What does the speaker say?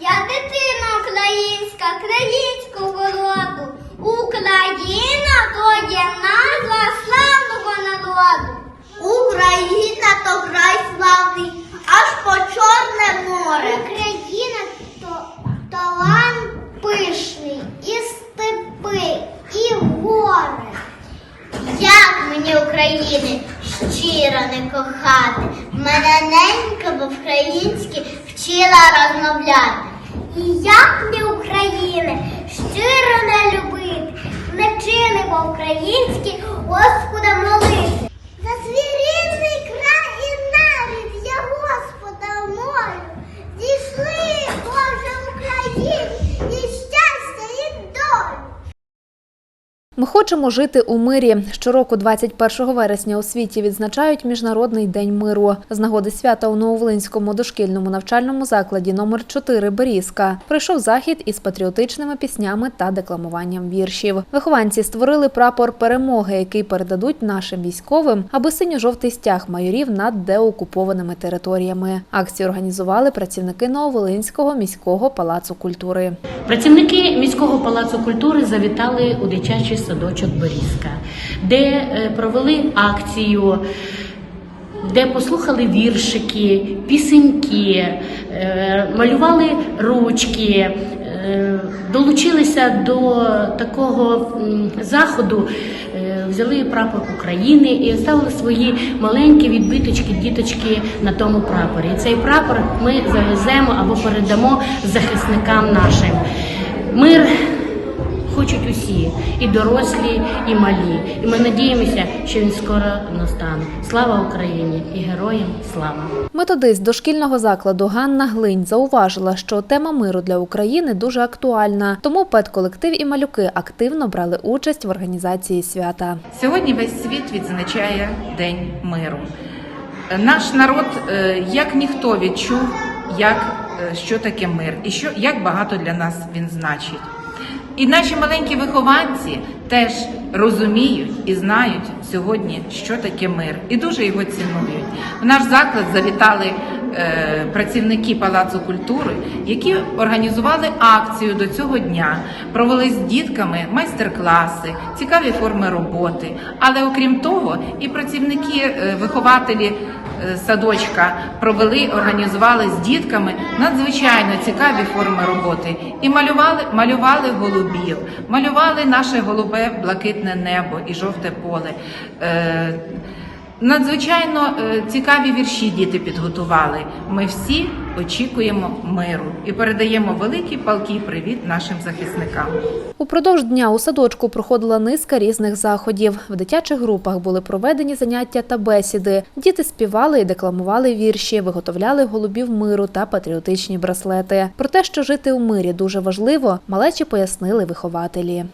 Я дитина українська, країнського роду. Україна то є назва славного народу. Україна то край славний, аж по Чорне море. Україна то талант пишний, і степи, і гори. Як мені України щиро не кохати, мене ненька по-українськи вчила розмовляти. І як не України щиро не любити, не чинимо українські Господа молити. За свій рідний край і навіть я Господа молю. Зійшли, Боже, Україні, і щастя, і долю. Ми хочемо жити у мирі. Щороку, 21 вересня, у світі відзначають Міжнародний день миру. З нагоди свята у Нововолинському дошкільному навчальному закладі номер 4 Берізка пройшов захід із патріотичними піснями та декламуванням віршів. Вихованці створили прапор перемоги, який передадуть нашим військовим, аби синьо-жовтий стяг майорів над деокупованими територіями. Акцію організували працівники Нововолинського міського палацу культури. Працівники міського палацу культури завітали у дитячий садочок Берізка, де е, провели акцію, де послухали віршики, пісеньки, е, малювали ручки. е, Долучилися до такого заходу, взяли прапор України і ставили свої маленькі відбиточки, діточки на тому прапорі. І цей прапор ми завеземо або передамо захисникам нашим. Мир хочуть усі, і дорослі, і малі. І ми надіємося, що він скоро настане. Слава Україні і героям слава! Методист дошкільного закладу Ганна Глинь зауважила, що тема миру для України дуже актуальна, тому педколектив і малюки активно брали участь в організації свята. Сьогодні весь світ відзначає День миру. Наш народ, е, як ніхто, відчув, як, е, що таке мир і що, як багато для нас він значить. І наші маленькі вихованці теж розуміють і знають сьогодні, що таке мир, і дуже його цінують. В наш заклад завітали е, працівники Палацу культури, які організували акцію до цього дня, провели з дітками майстер-класи, цікаві форми роботи. Але окрім того, і працівники, е, вихователі садочка провели, організували з дітками надзвичайно цікаві форми роботи і малювали, малювали голубів, малювали наше голубе блакитне небо і жовте поле. Надзвичайно е, цікаві вірші діти підготували. Ми всі очікуємо миру і передаємо великий палкий привіт нашим захисникам. Упродовж дня у садочку проходила низка різних заходів. В дитячих групах були проведені заняття та бесіди. Діти співали і декламували вірші, виготовляли голубів миру та патріотичні браслети. Про те, що жити у мирі дуже важливо, малечі пояснили вихователі.